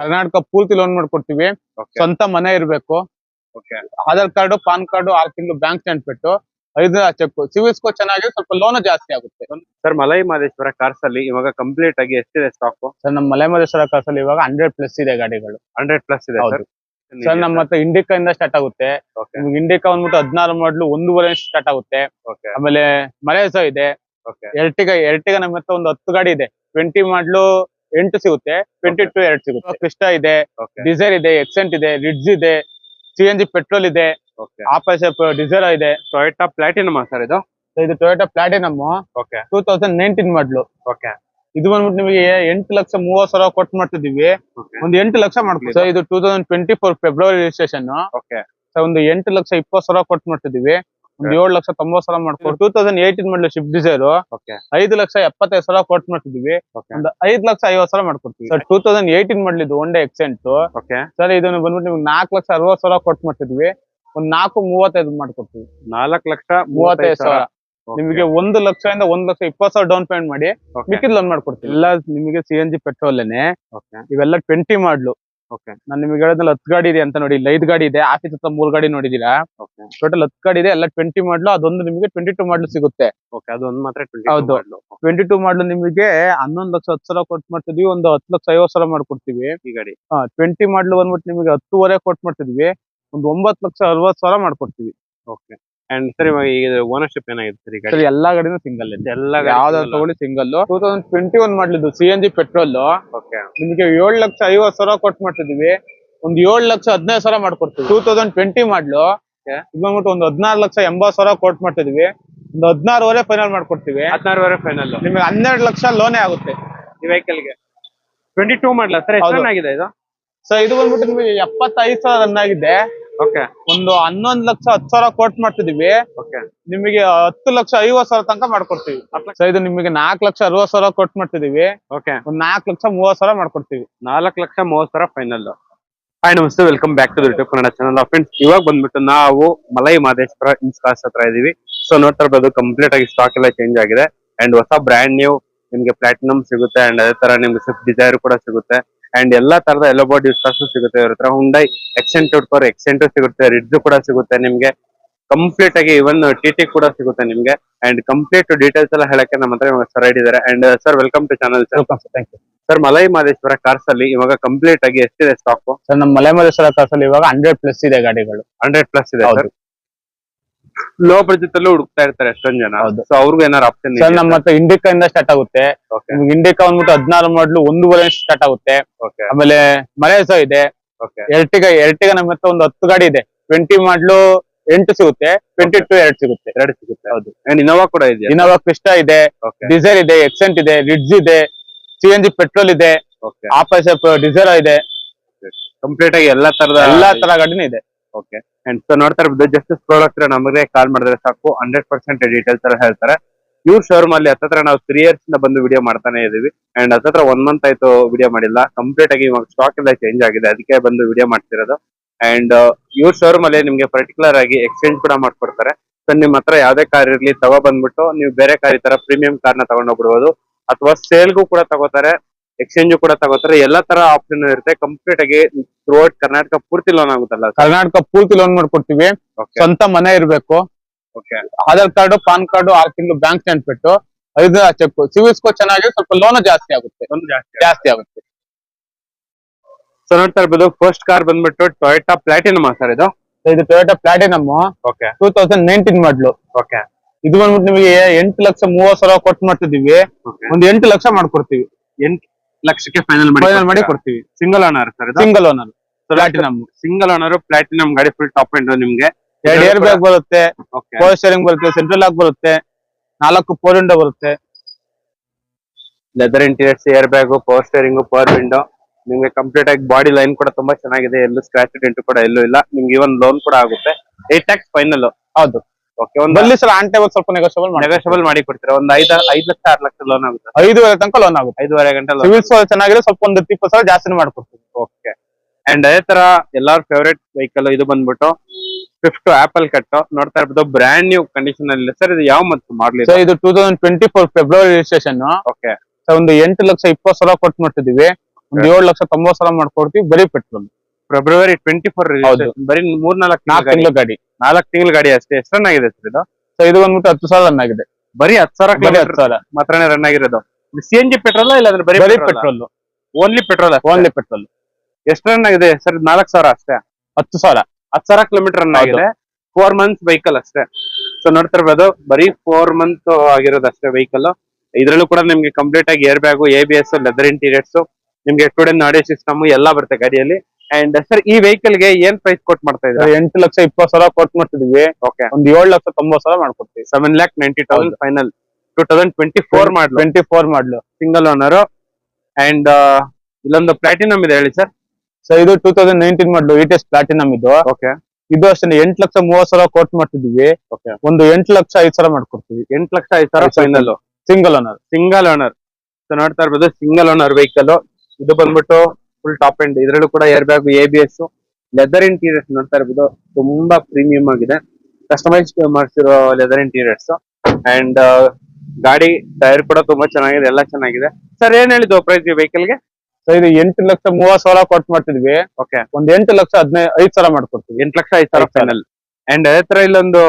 ಕರ್ನಾಟಕ ಪೂರ್ತಿ ಲೋನ್ ಮಾಡ್ಕೊಡ್ತೀವಿ. ಸ್ವಂತ ಮನೆ ಇರ್ಬೇಕು. ಆಧಾರ್ ಕಾರ್ಡ್ ಪಾನ್ ಕಾರ್ಡ್ ಆರ್ ತಿಂಗಳು ಬ್ಯಾಂಕ್ ಸ್ಟೇಟ್ಮೆಂಟ್ ಐದು ಚೆಕ್ ಸಿವಿಲ್ ಸ್ಕೋರ್ ಚೆನ್ನಾಗಿ ಸ್ವಲ್ಪ ಲೋನ್ ಜಾಸ್ತಿ ಆಗುತ್ತೆ. ಸರ್ ಮಲೈ ಮಹದೇಶ್ವರ ಕಾರ್ಸ್ ಅಲ್ಲಿ ಇವಾಗ ಕಂಪ್ಲೀಟ್ ಆಗಿ ಎಷ್ಟಿದೆ ಸ್ಟಾಕ್ ಸರ್ ನಮ್ಮ ಮಲೈ ಮಹದೇಶ್ವರ ಅಲ್ಲಿ ಇವಾಗ ಹಂಡ್ರೆಡ್ ಪ್ಲಸ್ ಇದೆ ಗಾಡಿಗಳು. ಹಂಡ್ರೆಡ್ ಪ್ಲಸ್ ಇದೆ ಸರ್ ನಮ್ಮ ಹತ್ರ ಇಂಡಿಕಾ ಇಂದ ಸ್ಟಾರ್ಟ್ ಆಗುತ್ತೆ. ಇಂಡಿಕಾ ಬಂದ್ಬಿಟ್ಟು ಹದಿನಾರು ಮಾಡ್ಲು ಒಂದೂವರೆ ಸ್ಟಾರ್ಟ್ ಆಗುತ್ತೆ. ಆಮೇಲೆ ಮಲೇಸೋ ಇದೆ. ಎರ್ಟಿಗ ಎರ್ಟಿಗ ನಮ್ಮ ಹತ್ರ ಒಂದು ಹತ್ತು ಗಾಡಿ ಇದೆ. ಟ್ವೆಂಟಿ ಮಾಡ್ಲು ಎಂಟು ಸಿಗುತ್ತೆ ಟ್ವೆಂಟಿ ಟು ಎರಡು ಸಿಗುತ್ತೆ. ಕ್ರಿಸ್ಟಾ ಇದೆ ಡಿಸೈರ್ ಇದೆ ಎಕ್ಸೆಂಟ್ ಇದೆ ರಿಡ್ಜ್ ಇದೆ ಸಿ ಎನ್ ಜಿ ಪೆಟ್ರೋಲ್ ಇದೆ ಓಕೆ ಆಪಸ್ ಡಿಸೈರ್ ಇದೆ. ಟೊಯೋಟಾ ಪ್ಲಾಟಿನಮ್ ಸರ್ ಇದು? ಇದು Toyota platinum okay two thousand nineteen model okay ಇದು ಬಂದ್ಬಿಟ್ಟು ನಿಮಗೆ ಎಂಟು ಲಕ್ಷ ಮೂವತ್ ಸಾವಿರ ಕೊಟ್ಟು ಮಾಡ್ತಿದೀವಿ ಒಂದು ಎಂಟು ಲಕ್ಷ ಮಾಡ್ತೀವಿ. ಸೊ ಇದು two thousand twenty four February registration okay so ಒಂದು ಎಂಟು ಲಕ್ಷ ಇಪ್ಪತ್ತು ಸಾವಿರ ಕೊಟ್ಟು ಮಾಡ್ತಿದೀವಿ ಒಂದು ಏಳು ಲಕ್ಷ ತೊಂಬತ್ ಸಾವಿರ ಮಾಡ್ಕೊಂಡು two thousand eighteen model Swift Dzire ಐದು ಲಕ್ಷ ಎಪ್ಪತ್ತೈದು ಸಾವಿರ ಕೊಟ್ ಮಾಡ್ತಿದ್ವಿ. ಒಂದ್ ಐದು ಲಕ್ಷ ಐವತ್ತು ಸಾವಿರ ಮಾಡ್ಕೊಡ್ತೀವಿ. ಸರ್ ಟೂ ತೌಸಂಡ್ ಏಯ್ಟೀನ್ ಮಾಡಲಿದ್ದು ಒನ್ ಡೇ ಎಕ್ಸೆಂಟ್ ಸರ್ ಇದನ್ನ ಬಂದ್ಬಿಟ್ಟು ನಿಮ್ಗೆ ನಾಲ್ಕು ಲಕ್ಷ ಅರವತ್ತು ಸಾವಿರ ಕೊಟ್ ಮಾಡ್ತಿದ್ವಿ. ಒಂದ್ ನಾಲ್ಕು ಮೂವತ್ತೈದು ಮಾಡ್ಕೊಡ್ತೀವಿ. ನಾಲ್ಕು ಲಕ್ಷ ಮೂವತ್ತೈದು ಸಾವಿರ. ನಿಮಗೆ ಒಂದು ಇಂದ ಒಂದ್ ಲಕ್ಷ ಇಪ್ಪತ್ತು ಸಾವಿರ ಡೌನ್ ಪೇಮೆಂಟ್ ಮಾಡಿ. ಮಿಕ್ಕಿದ್ ಲೋನ್ ಮಾಡ್ಕೊಡ್ತೀವಿ. ಎಲ್ಲ ನಿಮಗೆ ಸಿ ಎನ್ ಜಿ ಪೆಟ್ರೋಲ್ನೇ ಓಕೆ ಇವೆಲ್ಲ ಟ್ವೆಂಟಿ ಮಾಡ್ಲು ಓಕೆ ನಾನು ನಿಮ್ಗೆ ಹೇಳಿದ್ನಲ್ಲ ಹತ್ತು ಗಾಡಿ ಇದೆ ಅಂತ ನೋಡಿ ಇಲ್ಲಿ ಐದು ಗಾಡಿ ಇದೆ ಆಫೀಸ್ ಹತ್ರ ಮೂರು ಗಾಡಿ ನೋಡಿದೀರಾ? ಓಕೆ ಟೋಟಲ್ ಹತ್ತು ಗಾಡಿ ಇದೆ ಎಲ್ಲ ಟ್ವೆಂಟಿ ಮಾಡ್ಲು ಅದೊಂದು ನಿಮಗೆ ಟ್ವೆಂಟಿ ಟೂ ಮಾಡ್ಲು ಸಿಗುತ್ತೆ. ಓಕೆ ಅದೊಂದು ಮಾತ್ರ ಹೌದು. ಟ್ವೆಂಟಿ ಟೂ ಮಾಡ್ಲು ನಿಮಗೆ ಹನ್ನೊಂದು ಲಕ್ಷ ಹತ್ತು ಸಾವಿರ ಕೊಟ್ಟು ಮಾಡ್ತಿದ್ವಿ ಒಂದು ಹತ್ತು ಲಕ್ಷ ಐವತ್ತು ಸಾವಿರ ಮಾಡ್ಕೊಡ್ತೀವಿ. ಈ ಗಾಡಿ. ಟ್ವೆಂಟಿ ಮಾಡ್ಲು ಬಂದ್ಬಿಟ್ಟು ನಿಮಗೆ ಹತ್ತುವರೆ ಕೊಟ್ಟು ಮಾಡ್ತಿದ್ವಿ ಒಂದು ಒಂಬತ್ತು ಲಕ್ಷ ಅರವತ್ತು ಸಾವಿರ ಮಾಡ್ಕೊಡ್ತೀವಿ. ಓಕೆ ಅಂಡ್ ಸರ್ ಇವಾಗ ಈಗ ಓನರ್ಶಿಪ್ ಏನಾಗಿದೆ ಸರ್ ಈಗ? ಸರ್ ಎಲ್ಲಾ ಗಾಡಿನೂ ಸಿಂಗಲ್ ಇದೆ. ಎಲ್ಲ ಯಾವ್ದಾದ್ರು ತಗೊಳ್ಳಿ single two thousand twenty one ಮಾಡ್ಲಿದ್ದು C N G petrol okay ನಿಮಗೆ ಏಳು ಲಕ್ಷ ಐವತ್ ಸಾವಿರ ಕೊಟ್ಟು ಮಾಡ್ತಿದೀವಿ ಒಂದ್ ಏಳು ಲಕ್ಷ ಹದಿನೈದು ಸಾವಿರ ಮಾಡ್ಕೊಡ್ತೀವಿ. Two thousand twenty ಮಾಡ್ಲು. ಬಂದ್ಬಿಟ್ಟು ಒಂದು ಹದಿನಾರು ಲಕ್ಷ ಎಂಬತ್ ಸಾವಿರ ಕೊಟ್ಟು ಮಾಡ್ತಿದೀವಿ ಒಂದು ಹದಿನಾರುವರೆ ಫೈನಲ್ ಮಾಡ್ಕೊಡ್ತೀವಿ. ಹದಿನಾರುವರೆ ಫೈನಲ್ ನಿಮಗೆ ಹನ್ನೆರಡು ಲಕ್ಷ ಲೋನೇ ಆಗುತ್ತೆ. ಈ ವೆಹಿಕಲ್ಗೆ ಟ್ವೆಂಟಿ ಟೂ ಮಾಡ್ಲಾ? ಸರ್ ಎಷ್ಟು ಆಗಿದೆ ಇದು? ಸರ್ ಇದು ಬಂದ್ಬಿಟ್ಟು ನಿಮಗೆ ಎಪ್ಪತ್ತೈದು ಸಾವಿರ ರನ್ ಆಗಿದೆ. ಒಂದು ಹನ್ನೊಂದು ಲಕ್ಷ ಹತ್ತು ಸಾವಿರ ಕೋಟ್ ಮಾಡ್ತಿದೀವಿ. ಓಕೆ ನಿಮಗೆ ಹತ್ತು ಲಕ್ಷ ಐವತ್ತು ಸಾವಿರ ತನಕ ಮಾಡ್ಕೊಡ್ತೀವಿ. ಸೊ ಇದು ನಿಮಗೆ ನಾಲ್ಕು ಲಕ್ಷ ಅರವತ್ ಸಾವಿರ ಕೋಟ್ ಮಾಡ್ತಿದೀವಿ. ಓಕೆ ಒಂದ್ ನಾಲ್ಕು ಲಕ್ಷ ಮೂವತ್ ಸಾವಿರ ಮಾಡ್ಕೊಡ್ತೀವಿ. ನಾಲ್ಕು ಲಕ್ಷ ಮೂವತ್ತು ಸಾವಿರ ಫೈನಲ್ ಹಾಯ್ ನಮಸ್ತೆ. Welcome back to YouTube Kannada channel friends ಇವಾಗ ಬಂದ್ಬಿಟ್ಟು ನಾವು ಮಲೈ ಮಹದೇಶ್ವರ ಇನ್ಸ್ಕಾಸ್ ಹತ್ರ ಇದೀವಿ. ಸೊ ನೋಡ್ತಾ ಇರ್ಬೋದು ಕಂಪ್ಲೀಟ್ ಆಗಿ ಸ್ಟಾಕ್ ಎಲ್ಲ ಚೇಂಜ್ ಆಗಿದೆ. ಅಂಡ್ ಹೊಸ ಬ್ರ್ಯಾಂಡ್ ನ್ಯೂ ನಿಮ್ಗೆ ಪ್ಲಾಟಿನಮ್ ಸಿಗುತ್ತೆ. ಅಂಡ್ ಅದೇ ತರ ನಿಮ್ಗೆ ಸ್ವಿಫ್ಟ್ ಡಿಸೈರ್ ಕೂಡ ಸಿಗುತ್ತೆ. ಅಂಡ್ ಎಲ್ಲಾ ತರದ ಎಲ್ಲೋ ಬೋರ್ಡ್ ಕಾರ್ಸ್ ಸಿಗುತ್ತೆ. ಇವ್ರ ಹತ್ರ ಹುಂಡೈ ಎಕ್ಸೆಂಟ್ ಫೋರ್ ಎಕ್ಸೆಂಟ್ ಸಿಗುತ್ತೆ. ರಿಡ್ಜ್ ಕೂಡ ಸಿಗುತ್ತೆ ನಿಮ್ಗೆ. ಕಂಪ್ಲೀಟ್ ಆಗಿ ಇವನ್ ಟಿ ಟಿ ಕೂಡ ಸಿಗುತ್ತೆ ನಿಮ್ಗೆ. ಅಂಡ್ ಕಂಪ್ಲೀಟ್ ಡೀಟೇಲ್ಸ್ ಎಲ್ಲ ಹೇಳಕ್ಕೆ ನಮ್ಮ ಹತ್ರ ಇವಾಗ ಸರ್ ಇದ್ದಾರೆ. And sir welcome to channel sir thank you sir Malai Mahadeshwara cars ಅಲ್ಲಿ ಇವಾಗ ಕಂಪ್ಲೀಟ್ ಆಗಿ ಎಷ್ಟಿದೆ ಸ್ಟಾಕ್ ಸರ್ ನಮ್ಮ ಮಲೆ ಮಹದೇಶ್ವರ ಅಲ್ಲಿ ಇವಾಗ ಹಂಡ್ರೆಡ್ ಪ್ಲಸ್ ಇದೆ ಗಾಡಿಗಳು. ಹಂಡ್ರೆಡ್ ಪ್ಲಸ್ ಇದೆ ಸರ್ ಲೋ ಬಜೆಟ್ ಅಲ್ಲೂ ಹುಡುಕ್ತಾ ಇರ್ತಾರೆ ಎಷ್ಟೊಂದ್ ಜನ. ಹೌದು. ಸೊ ಅವ್ರಿಗೂ ಏನಾರು ಆಪ್ಷನ್ ಸರ್ ನಮ್ಮ ಹತ್ರ ಇಂಡಿಕಾ ಇಂದ ಸ್ಟಾರ್ಟ್ ಆಗುತ್ತೆ. ಓಕೆ ನಿಮ್ಗೆ ಇಂಡಿಕಾ ಬಂದ್ಬಿಟ್ಟು ಹದಿನಾರು ಮಾಡ್ಲು ಒಂದೂವರೆ ಸ್ಟಾರ್ಟ್ ಆಗುತ್ತೆ. ಓಕೆ ಆಮೇಲೆ ಮರೇಸೋ ಇದೆ. ಓಕೆ ಎರ್ಟಿಗ ಎರ್ಟಿಗ ನಮ್ಮ ಹತ್ರ ಒಂದು ಹತ್ತು ಗಾಡಿ ಇದೆ. ಟ್ವೆಂಟಿ ಮಾಡ್ಲು ಎಂಟು ಸಿಗುತ್ತೆ ಟ್ವೆಂಟಿ ಟು ಎರಡು ಸಿಗುತ್ತೆ. ಎರಡು ಸಿಗುತ್ತೆ. ಹೌದು. ಅಂಡ್ ಇನೋವಾ ಕೂಡ ಇದೆ ಇನೋವಾ ಕ್ರಿಸ್ಟಾ ಇದೆ. ಡೀಸೆಲ್ ಡಿಸೈರ್ ಇದೆ ಎಕ್ಸೆಂಟ್ ಇದೆ ರಿಡ್ಜ್ ಇದೆ ಸಿ ಎನ್ ಜಿ ಪೆಟ್ರೋಲ್ ಇದೆ. ಓಕೆ ಆಪಸ್ ಡೀಸೆಲ್ ಇದೆ. ಕಂಪ್ಲೀಟ್ ಆಗಿ ಎಲ್ಲಾ ತರದ ಎಲ್ಲಾ ತರ ಗಾಡಿನೂ ಇದೆ. ಓಕೆ ಅಂಡ್ ಸೊ ನೋಡ್ತಾರೆ ಜಸ್ಟಿಸ್ ಪ್ರಾಡಕ್ಟ್ ನಮಗೆ ಕಾಲ್ ಮಾಡಿದ್ರೆ ಸಾಕು. ಹಂಡ್ರೆಡ್ ಪರ್ಸೆಂಟ್ ಡೀಟೇಲ್ಸ್ ಎಲ್ಲ ಹೇಳ್ತಾರೆ. ಇವ್ರ ಶೋರೂಮ್ ಅಲ್ಲಿ ಹತ್ತತ್ರ ನಾವು ತ್ರೀ ಇಯರ್ಸ್ ಇಂದ ಬಂದು ವಿಡಿಯೋ ಮಾಡ್ತಾನೆ ಇದೀವಿ. ಅಂಡ್ ಹತ್ತತ್ರ ಒನ್ ಮಂತ್ ಆಯ್ತು ವಿಡಿಯೋ ಮಾಡಿಲ್ಲ. ಕಂಪ್ಲೀಟ್ ಆಗಿ ಇವಾಗ ಸ್ಟಾಕ್ ಎಲ್ಲ ಚೇಂಜ್ ಆಗಿದೆ. ಅದಕ್ಕೆ ಬಂದು ವಿಡಿಯೋ ಮಾಡ್ತಿರೋದು. ಅಂಡ್ ಇವ್ರ ಶೋರೂಮ್ ಅಲ್ಲಿ ನಿಮ್ಗೆ ಪರ್ಟಿಕ್ಯುಲರ್ ಆಗಿ ಎಕ್ಸ್ಚೇಂಜ್ ಕೂಡ ಮಾಡ್ಕೊಡ್ತಾರೆ. ಸೊ ನಿಮ್ ಹತ್ರ ಯಾವ್ದೇ ಕಾರ್ ಇರ್ಲಿ, ತಗೋ ಬಂದ್ಬಿಟ್ಟು, ನೀವು ಬೇರೆ ಕಾರ್ ಈ ತರ ಪ್ರೀಮಿಯಂ ಕಾರ್ನ ತಗೊಂಡೋಗ್ಬಿಡ್ಬೋದು. ಅಥವಾ ಸೇಲ್ಗೂ ಕೂಡ ತಗೋತಾರೆ. ಎಕ್ಸ್ಚೇಂಜ್ ಕೂಡ ತಗೋತಾರೆ. ಎಲ್ಲಾ ತರ ಆಪ್ಷನ್ ಇರುತ್ತೆ. ಕಂಪ್ಲೀಟ್ ಆಗಿ ಥ್ರೂಔಟ್ ಕರ್ನಾಟಕ ಪೂರ್ತಿ ಲೋನ್ ಆಗುತ್ತಲ್ಲ ಕರ್ನಾಟಕ ಪೂರ್ತಿ ಲೋನ್ ಮಾಡ್ಕೊಡ್ತೀವಿ. ಸ್ವಂತ ಮನೆ ಇರ್ಬೇಕು. ಆಧಾರ್ ಕಾರ್ಡ್ ಪಾನ್ ಕಾರ್ಡ್ ಆರು ತಿಂಗಳು ಬ್ಯಾಂಕ್ ಸ್ಟೇಟ್ಮೆಂಟ್ ಐದು ಚೆಕ್ ಸಿವಿಲ್ ಸ್ಕೋರ್ ಚೆನ್ನಾಗಿ ಸ್ವಲ್ಪ ಲೋನ್ ಜಾಸ್ತಿ ಆಗುತ್ತೆ. ಜಾಸ್ತಿ ಆಗುತ್ತೆ. ಸೊ ನೋಡ್ತಾ ಇರ್ಬೋದು ಫಸ್ಟ್ ಕಾರ್ ಬಂದ್ಬಿಟ್ಟು ಟೊಯೋಟಾ ಪ್ಲಾಟಿನಮ್ ಸರ್ ಇದು? ಇದು Toyota platinum okay two thousand nineteen model okay ಇದು ಬಂದ್ಬಿಟ್ಟು ನಿಮಗೆ ಎಂಟು ಲಕ್ಷ ಮೂವತ್ ಸಾವಿರ ಕೊಟ್ಟು ಮಾಡ್ತಿದೀವಿ ಒಂದ್ ಎಂಟು ಲಕ್ಷ ಮಾಡ್ಕೊಡ್ತೀವಿ. ಎಂಟ್ ಲಕ್ಷಕ್ಕೆ ಫೈನಲ್ ಮಾಡಿ ಫೈನಲ್ ಮಾಡಿ ಕೊಡ್ತೀವಿ. Single owner sir single owner platinum single owner platinum ಗಾಡಿ ಫುಲ್ ಟಾಪ್ ಎಂಡ್ ನಿಮ್ಗೆ. ಎರಡು ಏರ್ ಬ್ಯಾಗ್ ಬರುತ್ತೆ. ಸ್ಟೇರಿಂಗ್ ಬರುತ್ತೆ ಸೆಂಟ್ರಲ್ ಲಾಕ್ ಬರುತ್ತೆ. ನಾಲ್ಕು ಫೋರ್ ವಿಂಡೋ ಬರುತ್ತೆ. Leather interiors air bag power steering power window ನಿಮ್ಗೆ ಕಂಪ್ಲೀಟ್ ಆಗಿ ಬಾಡಿ ಲೈನ್ ಕೂಡ ತುಂಬಾ ಚೆನ್ನಾಗಿದೆ. ಎಲ್ಲೂ ಸ್ಕ್ರಾಚ್ ಡೆಂಟ್ ಕೂಡ ಎಲ್ಲೂ ಇಲ್ಲ. ನಿಮ್ಗೆ ಇವನ್ ಲೋನ್ ಕೂಡ ಆಗುತ್ತೆ. ಏಟ್ ಟ್ಯಾಕ್ಸ್ ಫೈನಲ್ ಹೌದು. ಓಕೆ ಒಂದು ಸರ್ ಆನ್ ಟೇಬಲ್ ಸ್ವಲ್ಪ ನೆಗೋಷಿಯಬಲ್ ಮಾಡಿ ನೆಗೋಷಿಯಬಲ್ ಮಾಡಿ ಕೊಡ್ತೀರಾ? ಒಂದು ಐದು ಐದ್ ಲಕ್ಷ ಆರು ಲಕ್ಷ ಲೋನ್ ಆಗುತ್ತೆ. ಐದುವರೆ ತನಕ ಲೋನ್ ಆಗುತ್ತೆ. ಐದುವರೆ ಗಂಟೆ ಲೋನ್ ಸಿವಿಲ್ ಸ್ಕೋರ್ ಸ್ವಲ್ಪ ಒಂದು ಇಪ್ಪತ್ತು ಸಾವಿರ ಜಾಸ್ತಿ ಮಾಡ್ಕೊಡ್ತೀವಿ ಓಕೆ ಅಂಡ್ ಅದೇ ತರ ಎಲ್ಲಾರ್ ಫೇವ್ರೇಟ್ ವೆಹಿಕಲ್ ಇದು ಬಂದ್ಬಿಟ್ಟು ಫಿಫ್ಟ್ ಆಪಲ್ ಕಟ್ ನೋಡ್ತಾ ಇರ್ಬೋದು ಬ್ರಾಂಡ್ ನ್ಯೂ ಕಂಡೀಷನ್ ಅಲ್ಲಿ ಸರ್ ಇದು ಯಾವ ಮತ್ತು ಮಾಡ್ಲಿ ಸರ್ ಇದು two thousand twenty four February registration okay so ಒಂದು ಎಂಟು ಲಕ್ಷ ಇಪ್ಪತ್ತು ಸಾವಿರ ಕೊಟ್ಟು ಮಾಡ್ತಿದೀವಿ ಒಂದು ಏಳು ಲಕ್ಷ ತೊಂಬತ್ತು ಸಾವಿರ ಮಾಡ್ಕೊಡ್ತೀವಿ ಬರೀ ಪೆಟ್ರೋಲ್ ಫೆಬ್ರವರಿ ಟ್ವೆಂಟಿ ಫೋರ್. ಬರೀ ಮೂರ್ ನಾಲ್ಕು ನಾಲ್ಕು ತಿಂಗಳ ಗಾಡಿ. ನಾಲ್ಕು ತಿಂಗಳ ಗಾಡಿ ಅಷ್ಟೇ ಎಷ್ಟು ರನ್ ಆಗಿದೆ ಸರ್ ಇದು? ಸೊ ಇದು ಬಂದ್ಬಿಟ್ಟು ಹತ್ತು ಸಾವಿರ ರನ್ ಆಗಿದೆ. ಬರೀ ಹತ್ತು ಸಾವಿರ ಬರೀ ಕಿಲೋಮೀಟರ್ ಹತ್ತು ಸಾವಿರ. ಮಾತ್ರನೇ ರನ್ ಆಗಿರೋದು. ಸಿ ಎನ್ ಜಿ ಪೆಟ್ರೋಲ್ ಇಲ್ಲ ಅಂದ್ರೆ ಬರೀ ಬರೀ petrol only petrol only petrol ಎಷ್ಟು ರನ್ ಆಗಿದೆ? ಸರ್ ನಾಲ್ಕು ಸಾವಿರ ಅಷ್ಟೇ? ಹತ್ತು ಸಾವಿರ. ಹತ್ತು ಸಾವಿರ ಕಿಲೋಮೀಟರ್ ರನ್ ಆಗಿದೆ. ಫೋರ್ ಮಂತ್ಸ್ ವೆಹಿಕಲ್ ಅಷ್ಟೇ. ಸೊ ನೋಡ್ತಾ ಇರ್ಬೋದು ಬರೀ ಫೋರ್ ಮಂತ್ ಆಗಿರೋದು ಅಷ್ಟೇ ವೆಹಿಕಲ್ ಇದ್ರಲ್ಲೂ ಕೂಡ ನಿಮ್ಗೆ ಕಂಪ್ಲೀಟ್ ಆಗಿ air bag A B S leather interiors ನಿಮ್ಗೆ ಸ್ಟೂಡೆಂಟ್ ಆಡಿಯೋ ಸಿಸ್ಟಮ್ ಎಲ್ಲ ಬರುತ್ತೆ ಗಾಡಿಯಲ್ಲಿ. ಅಂಡ್ ಸರ್ ಈ ವೆಹಿಕಲ್ಗೆ ಏನ್ ಪ್ರೈಸ್ ಕೊಟ್ ಮಾಡ್ತಾ ಇದ್ದಾರೆ? ಎಂಟು ಲಕ್ಷ ಇಪ್ಪತ್ತು ಸಾವಿರ ಕೊಟ್ ಮಾಡ್ತಿದ್ವಿ. ಓಕೆ ಒಂದ್ ಏಳು ಲಕ್ಷ ತೊಂಬತ್ ಸಾವಿರ ಮಾಡ್ಕೊಡ್ತೀವಿ. Seven lakh ninety thousand final two thousand twenty four model twenty four model single owner and ಇಲ್ಲೊಂದು ಪ್ಲಾಟಿನಮ್ ಇದೆ ಹೇಳಿ ಸರ್ ಸೊ ಇದು two thousand nineteen model E S platinum ಇದು. ಓಕೆ ಇದು ಅಷ್ಟೇ ಎಂಟು ಲಕ್ಷ ಮೂವತ್ ಸಾವಿರ ಕೊಟ್ಟು ಮಾಡ್ತಿದ್ವಿ. ಓಕೆ ಒಂದು ಎಂಟು ಲಕ್ಷ ಐದು ಸಾವಿರ ಮಾಡ್ಕೊಡ್ತೀವಿ. ಎಂಟು ಲಕ್ಷ ಐದು ಸಾವಿರ final single owner single owner so ನೋಡ್ತಾ ಇರ್ಬೋದು ಸಿಂಗಲ್ ಓನರ್ ವೆಹಿಕಲ್ ಇದು ಬಂದ್ಬಿಟ್ಟು ಫುಲ್ ಟಾಪ್ ಎಂಡ್ ಇದರಲ್ಲೂ ಕೂಡ air bag A B S leather interiors ನೋಡ್ತಾ ಇರ್ಬೋದು ತುಂಬಾ ಪ್ರೀಮಿಯಂ ಆಗಿದೆ. ಕಸ್ಟಮೈಸ್ ಮಾಡಿಸಿರೋ ಲೆದರ್ ಇಂಟೀರಿಯರ್ಸ್ ಅಂಡ್ ಗಾಡಿ ಟೈರ್ ಕೂಡ ತುಂಬಾ ಚೆನ್ನಾಗಿದೆ. ಎಲ್ಲ ಚೆನ್ನಾಗಿದೆ. ಸರ್ ಏನ್ ಹೇಳಿದ್ವಿ ಪ್ರೈಸ್ ವೆಹಿಕಲ್ಗೆ? ಸೊ ಇದು ಎಂಟು ಲಕ್ಷ ಮೂವತ್ ಸಾವಿರ ಕೊಟ್ಟು ಮಾಡ್ತಿದ್ವಿ. ಓಕೆ ಒಂದ್ ಎಂಟು ಲಕ್ಷ ಹದಿನೈದು ಐದು ಸಾವಿರ ಮಾಡ್ಕೊಡ್ತೀವಿ. ಎಂಟು ಲಕ್ಷ ಐದು ಸಾವಿರ ಐದು ಸಾವಿರ. ಫೈನಲ್ ಅಂಡ್ ಅದೇ ತರ ಇಲ್ಲೊಂದು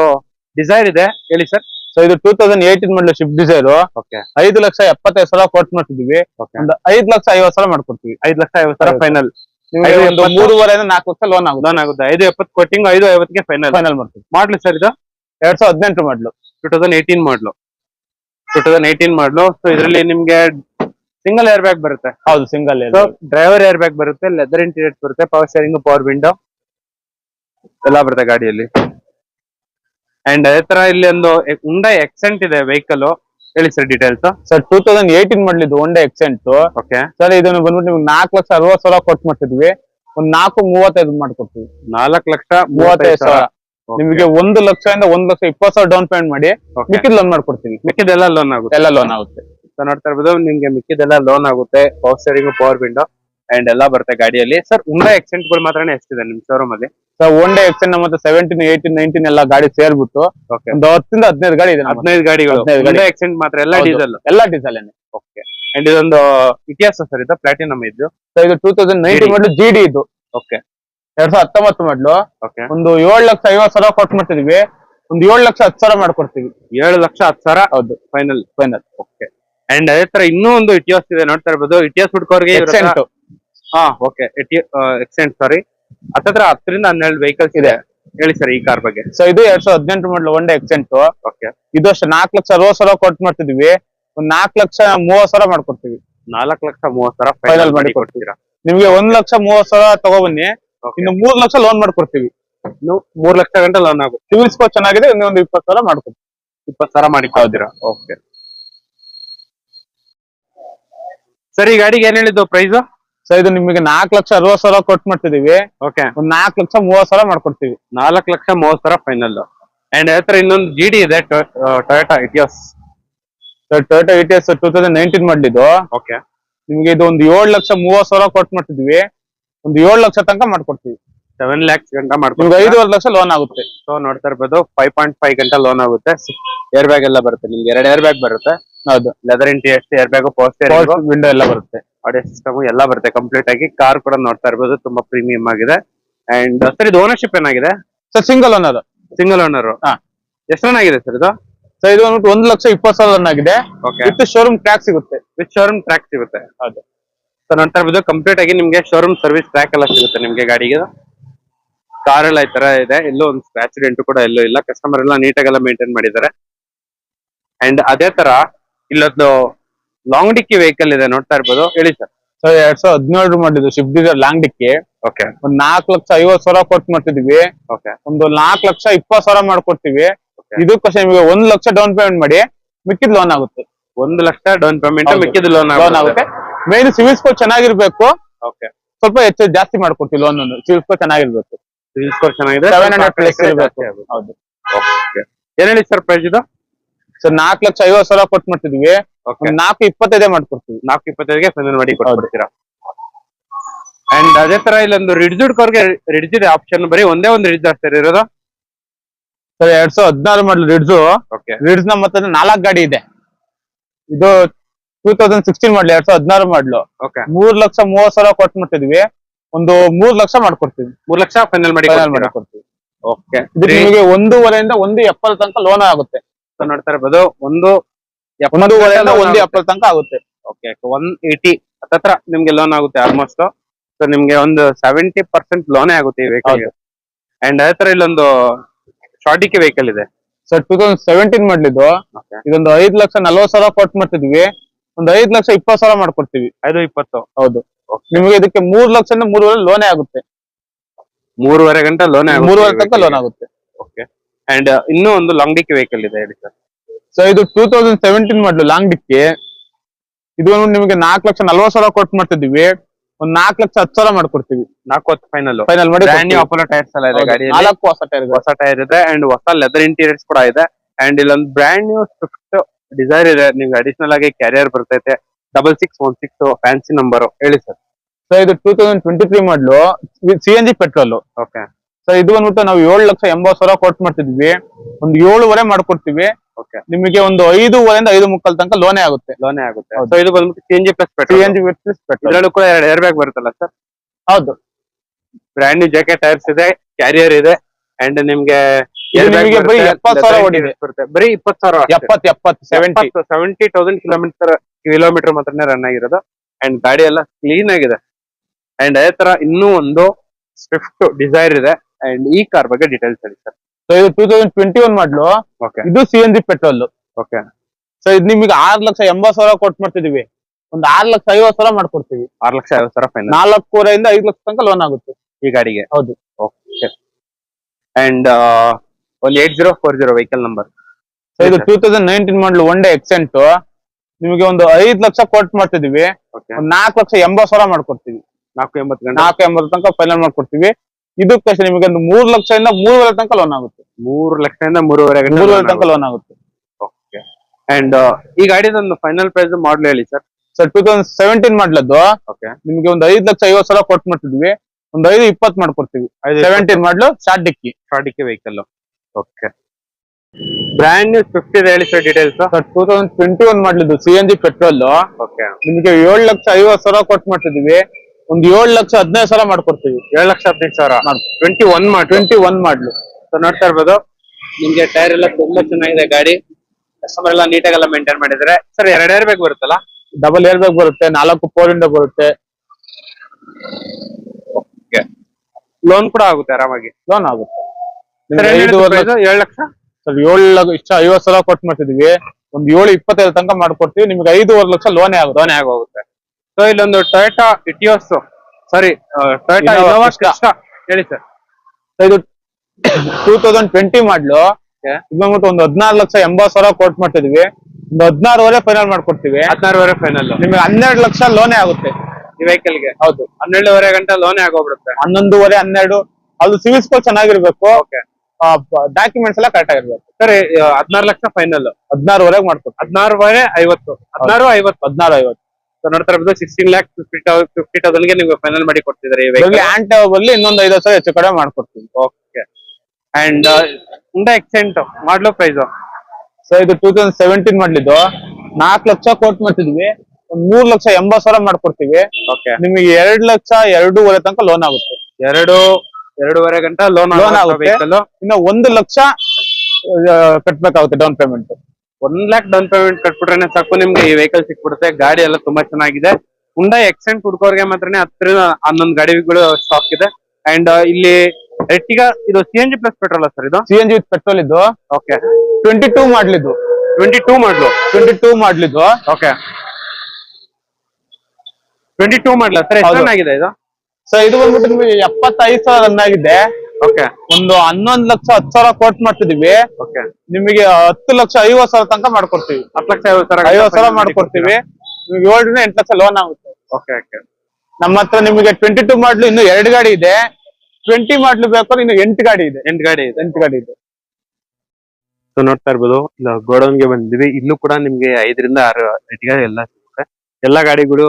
ಡಿಸೈರ್ ಇದೆ. ಹೇಳಿ ಸರ್ ಸೊ ಇದು two thousand eighteen model Swift Dzire okay ಐದು ಲಕ್ಷ ಎಪ್ಪತ್ತೈದು ಸಾವಿರ ಕೊಟ್ಟು ಮಾಡ್ತಿದ್ವಿ ಒಂದು ಐದು ಲಕ್ಷ ಐವತ್ತು ಸಾವಿರ ಮಾಡ್ಕೊಡ್ತೀವಿ. ಐದು ಲಕ್ಷ ಐವತ್ತು ಸಾವಿರ. ಫೈನಲ್ ಒಂದು. ಮೂರುವರೆ ನಾಲ್ಕು ಲಕ್ಷ ಲೋನ್ ಆಗುತ್ತೆ. ಲೋನ್ ಆಗುತ್ತೆ. ಐದು ಎಪ್ಪತ್ತು ಕೊಟ್ಟಿಂಗ್ ಐದು ಐವತ್ತಿಗೆ ಫೈನಲ್ ಫೈನಲ್ ಮಾಡ್ತೀವಿ. ಮಾಡ್ಲಿ ಸರ್ ಇದು? ಎರಡ್ ಸಾವಿರದ ಹದಿನೆಂಟು model two thousand eighteen model two thousand eighteen model so ಇದರಲ್ಲಿ ನಿಮ್ಗೆ ಸಿಂಗಲ್ ಏರ್ ಬ್ಯಾಗ್ ಬರುತ್ತೆ. ಹೌದು single air driver air bag ಬರುತ್ತೆ ಲೆದರ್ ಇಂಟೀರಿಯರ್ ಬರುತ್ತೆ ಪವರ್ ಶೇರಿಂಗ್ ಪವರ್ ವಿಂಡೋ ಎಲ್ಲ ಬರುತ್ತೆ ಗಾಡಿಯಲ್ಲಿ. ಅಂಡ್ ಅದೇ ತರ ಇಲ್ಲಿ ಒಂದು ಉಂಡ ಎಕ್ಸೆಂಟ್ ಇದೆ ವೆಹಿಕಲ್ ಹೇಳಿ sir details sir two thousand eighteen ಮಾಡ್ಲಿದ್ದು one day Xcent okay sir ಇದನ್ನು ಬಂದ್ಬಿಟ್ಟು ನಿಮ್ಗೆ ನಾಲ್ಕು ಲಕ್ಷ ಅರವತ್ತು ಸಾವಿರ ಕೊಟ್ಟು ಮಾಡ್ತಿದ್ವಿ. ಒಂದ್ ನಾಲ್ಕು ಮೂವತ್ತೈದು ಮಾಡ್ಕೊಡ್ತೀವಿ. ನಾಲ್ಕು ಲಕ್ಷ ಮೂವತ್ತೈದು ಸಾವಿರ. ನಿಮಗೆ ಒಂದು ಲಕ್ಷದಿಂದ ಒಂದ್ ಲಕ್ಷ ಇಪ್ಪತ್ತು ಸಾವಿರ ಡೌನ್ ಪೇಮೆಂಟ್ ಮಾಡಿ ಮಿಕ್ಕಿದ್ ಲೋನ್ ಮಾಡ್ಕೊಡ್ತೀವಿ. ಮಿಕ್ಕಿದೆಲ್ಲ ಲೋನ್ ಆಗುತ್ತೆ. ಎಲ್ಲ ಲೋನ್ ಆಗುತ್ತೆ. ನೋಡ್ತಾ ಇರ್ಬೋದು ನಿಮ್ಗೆ ಮಿಕ್ಕಿದೆಲ್ಲ ಲೋನ್ ಆಗುತ್ತೆ. Power steering power window and ಎಲ್ಲ ಬರುತ್ತೆ ಗಾಡಿಯಲ್ಲಿ. ಸರ್ ಉಂಡಾ ಎಕ್ಸೆಂಟ್ಗಳು ಮಾತ್ರನೇ ಎಷ್ಟಿದೆ ನಿಮ್ ಶೋರೂಮ್ ಅಲ್ಲಿ? ಸರ್ ಒನ್ ಡೇ ಎಕ್ಸೆಂಟ್ ಮತ್ತೆ ಸೆವೆಂಟೀನ್ ಏಯ್ಟೀನ್ ನೈನ್ಟೀನ್ ಎಲ್ಲ ಗಾಡಿ ಸೇರ್ಬಿಟ್ಟು ಒಂದು ಹತ್ತರಿಂದ ಹದಿನೈದು ಗಾಡಿ ಇದೆ ನಮ್ಮ. ಹದಿನೈದು ಗಾಡಿಗಳು. ಉಂಡ ಎಕ್ಸೆಂಟ್ ಮಾತ್ರ ಎಲ್ಲ ಡೀಸೆಲ್ ಎಲ್ಲ ಡೀಸೆಲ್ ಓಕೆ ಅಂಡ್ ಇದೊಂದು ಇತಿಹಾಸ ಸರ್ ಇದು ಪ್ಲಾಟಿನಮ್ ಇದ್ದು? ಸೊ ಇದು two thousand nineteen model G D ಇದು. ಓಕೆ ಎರಡ್ ಸಾವಿರದ ಹತ್ತೊಂಬತ್ತು ಮಾಡಲು ಒಂದು ಏಳು ಲಕ್ಷ ಐವತ್ತು ಸಾವಿರ ಕೊಟ್ಟು ಮಾಡ್ತಿದ್ವಿ ಒಂದು ಏಳು ಲಕ್ಷ ಹತ್ತು ಸಾವಿರ ಮಾಡ್ಕೊಡ್ತೀವಿ. ಏಳು ಲಕ್ಷ ಹತ್ತು ಸಾವಿರ? ಹೌದು. ಫೈನಲ್ ಫೈನಲ್ ಓಕೆ ಅಂಡ್ ಅದೇ ತರ ಇನ್ನೂ ಒಂದು ಇತಿಹಾಸ ಇದೆ. ನೋಡ್ತಾ ಇರ್ಬೋದು. ಇತಿಹಾಸ ಹುಡ್ಕೋರ್ಗೆ ಹಾ ಓಕೆ ಎಕ್ಸೆಂಟ್ ಸಾರಿ ಹತ್ತತ್ರ ಹತ್ತರಿಂದ ಹನ್ನೆರಡು ವೆಹಿಕಲ್ಸ್ ಇದೆ. ಹೇಳಿ ಸರ್ ಈ ಕಾರ್ ಬಗ್ಗೆ. ಸೊ ಇದು ಎರಡ್ ಸಾವಿರದ ಹದಿನೆಂಟು model one day Xcent okay ಇದು ಅಷ್ಟೇ ನಾಲ್ಕು ಲಕ್ಷ ಅರವತ್ತು ಸಾವಿರ ಕೊಟ್ಟು ಮಾಡ್ತಿದ್ವಿ. ಒಂದ್ ನಾಲ್ಕು ಲಕ್ಷ ಮೂವತ್ ಸಾವಿರ ಮಾಡ್ಕೊಡ್ತೀವಿ. ನಾಲ್ಕು ಲಕ್ಷ ಮೂವತ್ತು ಸಾವಿರ ಫೈನಲ್ ಮಾಡಿ ಕೊಡ್ತೀರಾ? ನಿಮ್ಗೆ ಒಂದ್ ಲಕ್ಷ ಮೂವತ್ ಸಾವಿರ ತಗೊಬನ್ನಿ. ಇನ್ನು ಮೂರ್ ಲಕ್ಷ ಲೋನ್ ಮಾಡ್ಕೊಡ್ತೀವಿ. ಇನ್ನು ಮೂರ್ ಲಕ್ಷ ಗಂಟೆ ಲೋನ್ ಆಗುತ್ತೆ. ಸಿವಿಲ್ ಸ್ಕೋರ್ ಚೆನ್ನಾಗಿದೆ ಇನ್ನೊಂದು ಒಂದು ಇಪ್ಪತ್ತು ಸಾವಿರ ಮಾಡ್ಕೊಡ್ತೀವಿ. ಇಪ್ಪತ್ತು ಸಾವಿರ ಮಾಡಿ ಕೊಡ್ತೀರಾ ಓಕೆ ಸರ್ ಈ ಗಾಡಿಗೆ ಏನ್ ಹೇಳಿದ್ದು ಪ್ರೈಸ್ ಸೊ ಇದು ನಿಮಗೆ ನಾಲ್ಕು ಲಕ್ಷ ಅರವತ್ ಸಾವಿರ ಕೊಟ್ಟು ಮಾಡ್ತಿದೀವಿ. ಓಕೆ ಒಂದ್ ನಾಲ್ಕು ಲಕ್ಷ ಮೂವತ್ ಸಾವಿರ ಮಾಡ್ಕೊಡ್ತೀವಿ. ನಾಲ್ಕು ಲಕ್ಷ ಮೂವತ್ ಸಾವಿರ ಫೈನಲ್ ಅಂಡ್ ಹತ್ರ ಇನ್ನೊಂದು ಜಿ ಡಿ ಇದೆ Toyota it Toyota Etios two thousand nineteen ಮಾಡಿದ್ದು ಓಕೆ ನಿಮ್ಗೆ ಇದು ಒಂದು ಏಳು ಲಕ್ಷ ಮೂವತ್ ಸಾವಿರ ಕೊಟ್ಟು ಮಾಡ್ತಿದ್ವಿ. ಒಂದು ಏಳು ಲಕ್ಷ ತನಕ ಮಾಡ್ಕೊಡ್ತೀವಿ. ಸೆವೆನ್ ಲ್ಯಾಕ್ಸ್ ಗಂಟ ಮಾಡ್ತೀವಿ ಮಾಡ್ಕೊಂಡು ಐದೂವರೆ ಲಕ್ಷ ಲೋನ್ ಆಗುತ್ತೆ. ಸೊ ನೋಡ್ತಾ ಇರ್ಬೋದು ಫೈವ್ ಪಾಯಿಂಟ್ ಫೈವ್ ಗಂಟೆ ಲೋನ್ ಆಗುತ್ತೆ. ಏರ್ ಬ್ಯಾಗ್ ಎಲ್ಲ ಬರುತ್ತೆ ನಿಮ್ಗೆ ಎರಡು ಏರ್ ಬ್ಯಾಗ್ ಬರುತ್ತೆ. ಹೌದು. Leather interiors air bag post window ಎಲ್ಲ ಬರುತ್ತೆ. ಆಡಿಯೋ ಸಿಸ್ಟಮ್ ಎಲ್ಲ ಬರುತ್ತೆ. ಕಂಪ್ಲೀಟ್ ಆಗಿ ಕಾರ್ ಕೂಡ ನೋಡ್ತಾ ಇರ್ಬೋದು. ತುಂಬಾ ಪ್ರೀಮಿಯಂ ಆಗಿದೆ. ಅಂಡ್ ಸರ್ ಇದು ಓನರ್ಶಿಪ್ ಏನಾಗಿದೆ? Sir single owner single owner. ಎಷ್ಟು ಆಗಿದೆ ಸರ್ ಇದು? ಸರ್ ಇದು ಬಂದ್ಬಿಟ್ಟು ಒಂದು ಲಕ್ಷ ಇಪ್ಪತ್ತು ಸಾವಿರ ರನ್ ಆಗಿದೆ. ಓಕೆ ವಿತ್ ಶೋರೂಮ್ ಟ್ರ್ಯಾಕ್ ಸಿಗುತ್ತೆ. ವಿತ್ ಶೋರೂಮ್ ಟ್ರ್ಯಾಕ್ ಸಿಗುತ್ತೆ. ಹೌದು. ಸರ್ ನೋಡ್ತಾ ಇರ್ಬೋದು. ಕಂಪ್ಲೀಟ್ ಆಗಿ ನಿಮ್ಗೆ ಶೋರೂಮ್ ಸರ್ವಿಸ್ ಟ್ರ್ಯಾಕ್ ಎಲ್ಲ ಸಿಗುತ್ತೆ ನಿಮ್ಗೆ ಗಾಡಿಗೆ. ಕಾರ್ ಎಲ್ಲ ಈ ತರ ಇದೆ. ಎಲ್ಲೂ ಒಂದು ಸ್ಕ್ರಾಚ್ ಡೆಂಟ್ ಕೂಡ ಎಲ್ಲೂ ಇಲ್ಲ. ಕಸ್ಟಮರ್ ಎಲ್ಲ ನೀಟಾಗೆಲ್ಲ ಮೇಂಟೈನ್ ಮಾಡಿದ್ದಾರೆ. ಅಂಡ್ ಅದೇ ತರ ಇಲ್ಲೊಂದು ಲಾಂಗ್ ಡಿಕ್ಕಿ ವೆಹಿಕಲ್ ಇದೆ ನೋಡ್ತಾ ಇರ್ಬೋದು. ಹೇಳಿ ಸರ್ ಸರ್ ಎರಡ್ ಸಾವಿರದ ಹದಿನೇಳು ಮಾಡಿದ್ದು Swift Dzire long dickey okay ಒಂದ್ ನಾಲ್ಕು ಲಕ್ಷ ಐವತ್ ಸಾವಿರ ಕೊಟ್ಟು ಮಾಡ್ತಿದ್ವಿ. ಓಕೆ ಒಂದು ನಾಲ್ಕು ಲಕ್ಷ ಇಪ್ಪತ್ ಸಾವಿರ ಮಾಡ್ಕೊಡ್ತೀವಿ. ಇದಕ್ಕೋಸ್ಕರ ಇದಕ್ಕೂ ನಿಮಗೆ ಒಂದ್ ಲಕ್ಷ ಡೌನ್ ಪೇಮೆಂಟ್ ಮಾಡಿ ಮಿಕ್ಕಿದ್ ಲೋನ್ ಆಗುತ್ತೆ. ಒಂದ್ ಲಕ್ಷ ಡೌನ್ ಪೇಮೆಂಟ್ ಮಿಕ್ಕಿದ್ ಲೋನ್ ಲೋನ್ ಆಗುತ್ತೆ. ಮೇನ್ ಸಿವಿಲ್ ಸ್ಕೋರ್ ಚೆನ್ನಾಗಿರ್ಬೇಕು. ಓಕೆ ಸ್ವಲ್ಪ ಹೆಚ್ಚು ಜಾಸ್ತಿ ಮಾಡ್ಕೊಡ್ತೀವಿ ಲೋನ್ ಸಿವಿಲ್ ಸ್ಕೋರ್ ಚೆನ್ನಾಗಿರ್ಬೇಕು. ಸಿವಿಲ್ ಸ್ಕೋರ್ ಚೆನ್ನಾಗಿದೆ. ಸೆವೆನ್ ಹಂಡ್ರೆಡ್ ಪ್ಲಸ್ ಇರಬೇಕು. ಹೌದು. ಏನ್ ಹೇಳಿ ಸರ್ ಪ್ರೈಸ್ ಇದು? ಸೊ ನಾಲ್ಕು ಲಕ್ಷ ಐವತ್ತು ಸಾವಿರ ಕೊಟ್ಟು ಮಾಡ್ತಿದ್ವಿ. ನಾಲ್ಕು ಇಪ್ಪತ್ತೈದೇ ಮಾಡ್ಕೊಡ್ತೀವಿ. ನಾಲ್ಕು ಇಪ್ಪತ್ತೈದಿಗೆ ಫೈನಲ್ ಮಾಡಿ ಕೊಟ್ಬಿಡ್ತೀರಾ ಕೊಡ್ತೀರಾ ಅಂಡ್ ಅದೇ ತರ ಇಲ್ಲೊಂದು ರಿಡ್ಜುಡ್ ಕವರ್ಗೆ ರಿಡ್ಜಿಡ್ ಆಪ್ಷನ್ ಬರೀ ಒಂದೇ ಒಂದು ರಿಡ್ಜ್ ಆಗ್ತಾರೆ ಇರೋದು? ಸರ್ ಎರಡ್ ಸಾವಿರದ ಹದಿನಾರು ಮಾಡಲ್ ರಿಡ್ಜು ಓಕೆ ರಿಡ್ಸ್ನ ಮತ್ತೆ ನಾಲ್ಕು ಗಾಡಿ ಇದೆ. ಇದು ಟೂ ತೌಸಂಡ್ ಸಿಕ್ಸ್ಟೀನ್ ಮಾಡ್ಲಿ ಎರಡ್ ಸಾವಿರದ ಹದಿನಾರು ಮಾಡ್ಲು. ಮೂರ್ ಲಕ್ಷ ಮೂವತ್ ಸಾವಿರ ಕೊಟ್ಟು ಮಾಡ್ತಿದ್ವಿ. ಒಂದು ಮೂರ್ ಲಕ್ಷ ಮಾಡ್ಕೊಡ್ತೀವಿ. ಮೂರ್ ಲಕ್ಷ ಫೈನಲ್ ಮಾಡಿ ಫೈನಲ್ ಮಾಡ್ಕೊಡ್ತೀವಿ ಓಕೆ ಒಂದು ನಿಮಗೆ ಒಂದೂವರೆಯಿಂದ ಒಂದು ಎಪ್ಪತ್ತು ತನಕ ಲೋನ್ ಆಗುತ್ತೆ. ನೋಡ್ತಾ ಇರ್ಬೋದು. ಒಂದು ಒಂದು ಎಪ್ಪತ್ತು ತನಕ ಆಗುತ್ತೆ. ಓಕೆ ಒನ್ ಏಯ್ಟಿ ಹತ್ತತ್ರ ನಿಮ್ಗೆ ಲೋನ್ ಆಗುತ್ತೆ ಆಲ್ಮೋಸ್ಟ್ ಸೊ ನಿಮ್ಗೆ ಒಂದು ಸೆವೆಂಟಿ ಪರ್ಸೆಂಟ್ ಲೋನ್ ಆಗುತ್ತೆ ಈ ವೆಹಿಕಲ್ ಅಂಡ್ ಅದೇ ತರ ಇಲ್ಲೊಂದು ಶಾರ್ಟಿಕೆ ವೆಹಿಕಲ್ ಇದೆ. ಸರ್ ಟೂ ತೌಸಂಡ್ ಸೆವೆಂಟೀನ್ ಮಾಡ್ಲಿದ್ದು. ಇದೊಂದು ಐದು ಲಕ್ಷ ನಲ್ವತ್ ಸಾವಿರ ಕೊಟ್ಟು ಮಾಡ್ತಿದ್ವಿ. ಒಂದು ಐದು ಲಕ್ಷ ಇಪ್ಪತ್ತು ಸಾವಿರ ಮಾಡ್ಕೊಡ್ತೀವಿ. ಐದು ಇಪ್ಪತ್ತು. ಹೌದು. ನಿಮಗೆ ಇದಕ್ಕೆ ಮೂರ್ ಲಕ್ಷದಿಂದ ಮೂರುವರೆ ಲೋನೇ ಆಗುತ್ತೆ. ಮೂರುವರೆ ಗಂಟೆ ಲೋನ್ ಮೂರುವರೆ ತನಕ ಲೋನ್ ಆಗುತ್ತೆ. ಓಕೆ. ಅಂಡ್ ಇನ್ನೂ ಒಂದು ಲಾಂಗ್ ಡಿಕ್ಕಿ ವೆಹಿಕಲ್ ಇದೆ ಹೇಳಿ ಸರ್ ಸೊ ಇದು two thousand seventeen model long dickey ಇದು ನಿಮಗೆ ನಾಲ್ಕು ಲಕ್ಷ ನಲ್ವತ್ತು ಸಾವಿರ ಕೊಟ್ಟು ಮಾಡ್ತಿದ್ವಿ ಒಂದ್ ನಾಲ್ಕು ಲಕ್ಷ ಹತ್ತು ಸಾವಿರ ಮಾಡ್ಕೊಡ್ತೀವಿ. ನಾಲ್ಕು ಹೊತ್ತು ಫೈನಲ್ ಫೈನಲ್ ಮಾಡಿ ಅಪೋಲೋ ಟೈರ್ಸ್ ಎಲ್ಲ ಇದೆ. ಗಾಡಿಯಲ್ಲಿ. ನಾಲ್ಕು ಹೊಸ ಟೈರ್ ಹೊಸ ಟೈರ್ ಇದೆ ಅಂಡ್ ಹೊಸ ಲೆದರ್ ಇಂಟೀರಿಯರ್ಸ್ ಕೂಡ ಇದೆ. ಅಂಡ್ ಇಲ್ಲೊಂದು ಬ್ರ್ಯಾಂಡ್ ನ್ಯೂ ಸ್ವಿಫ್ಟ್ ಡಿಸೈರ್ ಇದೆ. ನಿಮ್ಗೆ ಅಡಿಷನಲ್ ಆಗಿ ಕ್ಯಾರಿಯರ್ ಬರ್ತೈತೆ. Double six one six fancy number ಹೇಳಿ ಸರ್ ಸೊ ಇದು ಟೂ ತೌಸಂಡ್ ಟ್ವೆಂಟಿ ತ್ರೀ ಮಾಡಲು C N G petrol okay so ಇದು ಬಂದ್ಬಿಟ್ಟು ನಾವು ಏಳು ಲಕ್ಷ ಎಂಬತ್ತು ಸಾವಿರ ಕೊಟ್ಟು ಮಾಡ್ತಿದ್ವಿ. ಒಂದು ಏಳುವರೆ ಮಾಡ್ಕೊಡ್ತೀವಿ. ನಿಮಗೆ ಒಂದು ಐದೂವರೆಯಿಂದ ಐದು ಮುಕ್ಕಲ್ ತನಕ ಲೋನೇ ಆಗುತ್ತೆ. ಲೋನೇ ಆಗುತ್ತೆ. ಸೊ ಇದು ಬಂದ್ಬಿಟ್ಟು C N G plus C N G petrol ಇದರಲ್ಲೂ ಕೂಡ ಎರಡು ಏರ್ ಬ್ಯಾಗ್ ಬರುತ್ತಲ್ಲ ಸರ್ ಹೌದು. ಬ್ರ್ಯಾಂಡ್ ನ್ಯೂ ಜಾಕೆಟ್ ಟೈರ್ಸ್ ಇದೆ ಕ್ಯಾರಿಯರ್ ಇದೆ ಅಂಡ್ ನಿಮ್ಗೆ ಬರೀ 70 ಸಾವಿರ ಓಡಿದೆ. ಬರೀ ಇಪ್ಪತ್ತು ಸಾವಿರ ಎಪ್ಪತ್ ಎಪ್ಪತ್ seventy seventy thousand kilometre kilometre ಮಾತ್ರನೇ ರನ್ ಆಗಿರೋದು. ಅಂಡ್ ಗಾಡಿ ಎಲ್ಲ ಕ್ಲೀನ್ ಆಗಿದೆ. ಅಂಡ್ ಅದೇ ತರ ಇನ್ನೂ ಒಂದು ಸ್ವಿಫ್ಟ್ ಡಿಸೈರ್ ಇದೆ. ಅಂಡ್ ಈ ಕಾರ್ ಬಗ್ಗೆ ಡೀಟೇಲ್ಸ್ ಹೇಳಿ ಸರ್ ಸೊ ಇದು ಟೂ ತೌಸಂಡ್ ಟ್ವೆಂಟಿ ಒನ್ ಮಾಡ್ಲು ಓಕೆ ಇದು C N G petrol okay so ಇದು ನಿಮಗೆ ಆರ್ ಲಕ್ಷ ಎಂಬತ್ ಸಾವಿರ ಕೊಟ್ಟು ಮಾಡ್ತಿದೀವಿ. ಒಂದ್ ಆರ್ ಲಕ್ಷ ಐವತ್ತು ಸಾವಿರ ಮಾಡ್ಕೊಡ್ತೀವಿ. ಆರ್ ಲಕ್ಷ ಐವತ್ತು ಸಾವಿರ ಫೈನಲ್ ನಾಲ್ಕೂವರೆಯಿಂದ ಐದು ಲಕ್ಷ ತನಕ ಲೋನ್ ಆಗುತ್ತೆ. ಈ ಗಾಡಿಗೆ? ಹೌದು. ಓಕೆ ಅಂಡ್ ಒಂದು eight zero four zero vehicle number so ಇದು two thousand nineteen ಮಾಡ್ಲು one day Xcent ನಿಮಗೆ ಒಂದು ಐದ್ ಲಕ್ಷ ಕೊಟ್ಟು ಮಾಡ್ತಿದೀವಿ. ನಾಲ್ಕು ಲಕ್ಷ ಎಂಬತ್ ಸಾವಿರ ಮಾಡ್ಕೊಡ್ತೀವಿ. ನಾಲ್ಕು ಎಂಬತ್ತು ನಾಲ್ಕು ಎಂಬತ್ತು ತನಕ ಫೈನಲ್ ಮಾಡ್ಕೊಡ್ತೀವಿ. ಇದಕ್ಕೆ ನಿಮಗೆ ಒಂದು ಮೂರ್ ಲಕ್ಷದಿಂದ ಮೂರುವರೆ ತನಕ ಲೋನ್ ಆಗುತ್ತೆ. ಮೂರು ಲಕ್ಷದಿಂದ ಮೂರುವರೆ ಮೂರುವರೆ ತನಕ ಲೋನ್ ಆಗುತ್ತೆ. ಓಕೆ ಅಂಡ್ ಈ ಗಾಡಿದೊಂದು ಫೈನಲ್ ಪ್ರೈಸ್ ಮಾಡಲ್ ಹೇಳಿ sir sir two thousand seventeen ಮಾಡ್ಲದ್ದು okay ನಿಮ್ಗೆ ಒಂದು ಐದು ಲಕ್ಷ ಐವತ್ ಸಾವಿರ ಕೊಟ್ಟು ಮಾಡ್ತಿದ್ವಿ ಒಂದು ಐದು ಇಪ್ಪತ್ತು ಮಾಡ್ಕೊಡ್ತೀವಿ. ಸೆವೆಂಟೀನ್ ಮಾಡ್ಲು short dickey ಶಾರ್ಟಿಕೆ vehicle okay brand new fifty ಹೇಳಿ sir details sir two thousand twenty one ಮಾಡ್ಲಿದ್ದು C N G petrol okay ನಿಮ್ಗೆ ಏಳು ಲಕ್ಷ ಐವತ್ ಸಾವಿರ ಕೊಟ್ಟು ಮಾಡ್ತಿದೀವಿ ಒಂದು ಏಳು ಲಕ್ಷ ಹದಿನೈದು ಸಾವಿರ ಮಾಡ್ಕೊಡ್ತೀವಿ. ಏಳು ಲಕ್ಷ ಹದಿನೈದು ಸಾವಿರ? ಮಾಡ್ಕೊ. ಟ್ವೆಂಟಿ ಒನ್ ಮಾಡಿ ಟ್ವೆಂಟಿ ಒನ್ ಮಾಡ್ಲು. ಸೊ ನೋಡ್ತಾ ಇರ್ಬೋದು. ನಿಮ್ಗೆ ಟೈರ್ ಎಲ್ಲ ತುಂಬಾ ಚೆನ್ನಾಗಿದೆ ಗಾಡಿ. ಕಸ್ಟಮರ್ ಎಲ್ಲ ನೀಟಾಗೆಲ್ಲ ಮೇಂಟೈನ್ ಮಾಡಿದ್ರೆ. ಸರ್ ಎರಡು ಏರ್ ಬ್ಯಾಗ್ ಬರುತ್ತಲ್ಲ? ಡಬಲ್ ಏರ್ ಬ್ಯಾಗ್ ಬರುತ್ತೆ ನಾಲ್ಕು ಫೋರ್ ಇಂಡ ಬರುತ್ತೆ. ಲೋನ್ ಕೂಡ ಆಗುತ್ತೆ ಆರಾಮಾಗಿ? ಲೋನ್ ಆಗುತ್ತೆ. ಸರ್ ನಿಮ್ಗೆ ಐದೂವರೆ ಲಕ್ಷ ಏಳು ಲಕ್ಷ? ಸರ್ ಏಳು ಲಕ್ಷ ಐವತ್ತು ಸಾವಿರ ಕೊಟ್ಟು ಮಾಡ್ತಿದೀವಿ ಒಂದ್ ಏಳು ಇಪ್ಪತ್ತೈದು ತನಕ ಮಾಡ್ಕೊಡ್ತೀವಿ. ನಿಮ್ಗೆ ಐದೂವರೆ ಲಕ್ಷ ಲೋನೇ ಆಗುತ್ತೆ. ಲೋನ್ ಆಗೋಗುತ್ತೆ. ಸೊ ಇಲ್ಲೊಂದು Toyota Etios sorry Toyota Innova. ಹೇಳಿ ಸರ್ ಇದು ಟೂ ತೌಸಂಡ್ ಟ್ವೆಂಟಿ ಮಾಡ್ಲು. ಬಂದ್ಬಿಟ್ಟು ಒಂದು ಹದಿನಾರು ಲಕ್ಷ ಎಂಬತ್ ಸಾವಿರ ಕೋರ್ಟ್ ಮಾಡ್ತಿದ್ವಿ. ಒಂದು ಹದಿನಾರುವರೆ ಫೈನಲ್ ಮಾಡ್ಕೊಡ್ತೀವಿ. ಹದಿನಾರುವರೆ ಫೈನಲ್ ನಿಮಗೆ ಹನ್ನೆರಡು ಲಕ್ಷ ಲೋನೇ ಆಗುತ್ತೆ. ಈ ವೆಹಿಕಲ್ಗೆ? ಹೌದು. ಹನ್ನೆರಡುವರೆ ಗಂಟೆ ಲೋನೇ ಆಗೋಗ್ಬಿಡುತ್ತೆ. ಹನ್ನೊಂದುವರೆ ಹನ್ನೆರಡು ಅದು ಸಿವಿಲ್ ಸ್ಕೋರ್ ಚೆನ್ನಾಗಿರ್ಬೇಕು. ಡಾಕ್ಯುಮೆಂಟ್ಸ್ ಎಲ್ಲ ಕರೆಕ್ಟ್ ಆಗಿರ್ಬೇಕು. ಸರಿ ಹದಿನಾರು ಲಕ್ಷ ಫೈನಲ್ ಹದಿನಾರುವರೆಗೆ ಮಾಡ್ಕೊಡ್ತೀವಿ. ಹದಿನಾರುವರೆ ಐವತ್ತು. ಹದಿನಾರು ಐವತ್ತು. ಹದಿನಾರು ಐವತ್ತು. ಸೊ ನೋಡ್ತಾ ಇರ್ಬೋದು ಸಿಕ್ಸ್ಟೀನ್ ಲ್ಯಾಕ್ ಫಿಫ್ಟಿ ಫಿಫ್ಟಿ ತೌಸಂಡ್ಗೆ ನೀವು ಫೈನಲ್ ಮಾಡಿ ಕೊಡ್ತಿದ್ದಾರೆ ಈ ವೆಹಿಕಲ್ ಆಂಟ್ ಅಲ್ಲಿ ಇನ್ನೊಂದು ಐದು ಸಾವಿರ ಹೆಚ್ಚು ಕಡೆ ಮಾಡ್ಕೊಡ್ತೀವಿ ಓಕೆ ಅಂಡ್ ಹುಂಡಾ ಎಕ್ಸೆಂಟ್ ಮಾಡ್ಲೋ ಪ್ರೈಸ್ ಸೊ ಇದು ಟೂ ತೌಸಂಡ್ ಸೆವೆಂಟೀನ್ ಮಾಡ್ಲಿದ್ದು. ನಾಲ್ಕು ಲಕ್ಷ ಕೋಟ್ ಮಾಡ್ತಿದ್ವಿ. ಮೂರ್ ಲಕ್ಷ ಎಂಬತ್ ಸಾವಿರ ಮಾಡ್ಕೊಡ್ತೀವಿ. ಓಕೆ ನಿಮಗೆ ಎರಡ್ ಲಕ್ಷ ಎರಡೂವರೆ ತನಕ ಲೋನ್ ಆಗುತ್ತೆ. ಎರಡು ಎರಡೂವರೆ ಗಂಟೆ ಲೋನ್ ಲೋನ್ ಆಗುತ್ತೆ. ಇನ್ನು ಒಂದು lakh ಕಟ್ಬೇಕಾಗುತ್ತೆ down payment one lakh down payment ಕಟ್ಬಿಟ್ರೆ ಸಾಕು ನಿಮ್ಗೆ ಈ ವೆಹಿಕಲ್ ಸಿಕ್ಬಿಡುತ್ತೆ. ಗಾಡಿ ಎಲ್ಲ ತುಂಬಾ ಚೆನ್ನಾಗಿದೆ. ಹುಂಡಾ ಎಕ್ಸೆಂಟ್ ಹುಡ್ಕೋರ್ಗೆ ಮಾತ್ರನೇ ಹತ್ತರಿಂದ ಹನ್ನೊಂದು ಗಾಡಿಗಳು ಸ್ಟಾಕ್ ಇದೆ. ಅಂಡ್ ಇಲ್ಲಿ ಈಗ ಇದು C N G plus petrol sir ಇದು? ಸಿ ಎನ್ ಜಿ ಪೆಟ್ರೋಲ್ ಇದು. ಓಕೆ ಟ್ವೆಂಟಿ ಟೂ ಮಾಡ್ಲಿದ್ದು ಟ್ವೆಂಟಿ ಟೂ ಮಾಡ್ಲು ಟ್ವೆಂಟಿ ಟೂ ಮಾಡ್ಲಿದ್ದು ಓಕೆ ಟ್ವೆಂಟಿ ಟೂ ಮಾಡ್ಲ ಸರ್ ಚೆನ್ನಾಗಿದೆ ಆಗಿದೆ ಇದು? ಸೊ ಇದು ಬಂದ್ಬಿಟ್ಟು ನಿಮಗೆ ಎಪ್ಪತ್ತೈದು ಸಾವಿರ ರನ್ ಆಗಿದೆ. ಒಂದು ಹನ್ನೊಂದು ಲಕ್ಷ ಹತ್ತು ಸಾವಿರ ಕೋಟ್ ಮಾಡ್ತಿದೀವಿ. ಓಕೆ ನಿಮಗೆ ಹತ್ತು ಲಕ್ಷ ಐವತ್ ಸಾವಿರ ತನಕ ಮಾಡ್ಕೊಡ್ತೀವಿ. ಹತ್ತು ಲಕ್ಷ ಐವತ್ ಸಾವಿರ ಐವತ್ ಸಾವಿರ ಮಾಡ್ಕೊಡ್ತೀವಿ. ನಿಮ್ಗೆ ಏಳರಿಂದ ಎಂಟು ಲಕ್ಷ ಲೋನ್ ಆಗುತ್ತೆ. ಓಕೆ ಓಕೆ ನಮ್ಮ ಹತ್ರ ನಿಮಗೆ ಟ್ವೆಂಟಿ ಟೂ ಮಾಡ್ಲು ಇನ್ನು ಎರಡು ಗಾಡಿ ಇದೆ. ಟ್ವೆಂಟಿ ಮಾಡ್ಲು ಬೇಕಾದ್ರೆ ಇನ್ನು ಎಂಟು ಗಾಡಿ ಇದೆ. ಎಂಟು ಗಾಡಿ ಇದೆ. ಎಂಟು ಗಾಡಿ ಇದೆ. ಸೊ ನೋಡ್ತಾ ಇರ್ಬೋದು ಇಲ್ಲ ಗೋಡೌನ್ಗೆ ಬಂದಿದ್ವಿ ಇಲ್ಲೂ ಕೂಡ ನಿಮ್ಗೆ ಐದರಿಂದ ಆರು ಗಾಡಿ ಎಲ್ಲ ಸಿಗುತ್ತೆ. ಎಲ್ಲ ಗಾಡಿಗಳು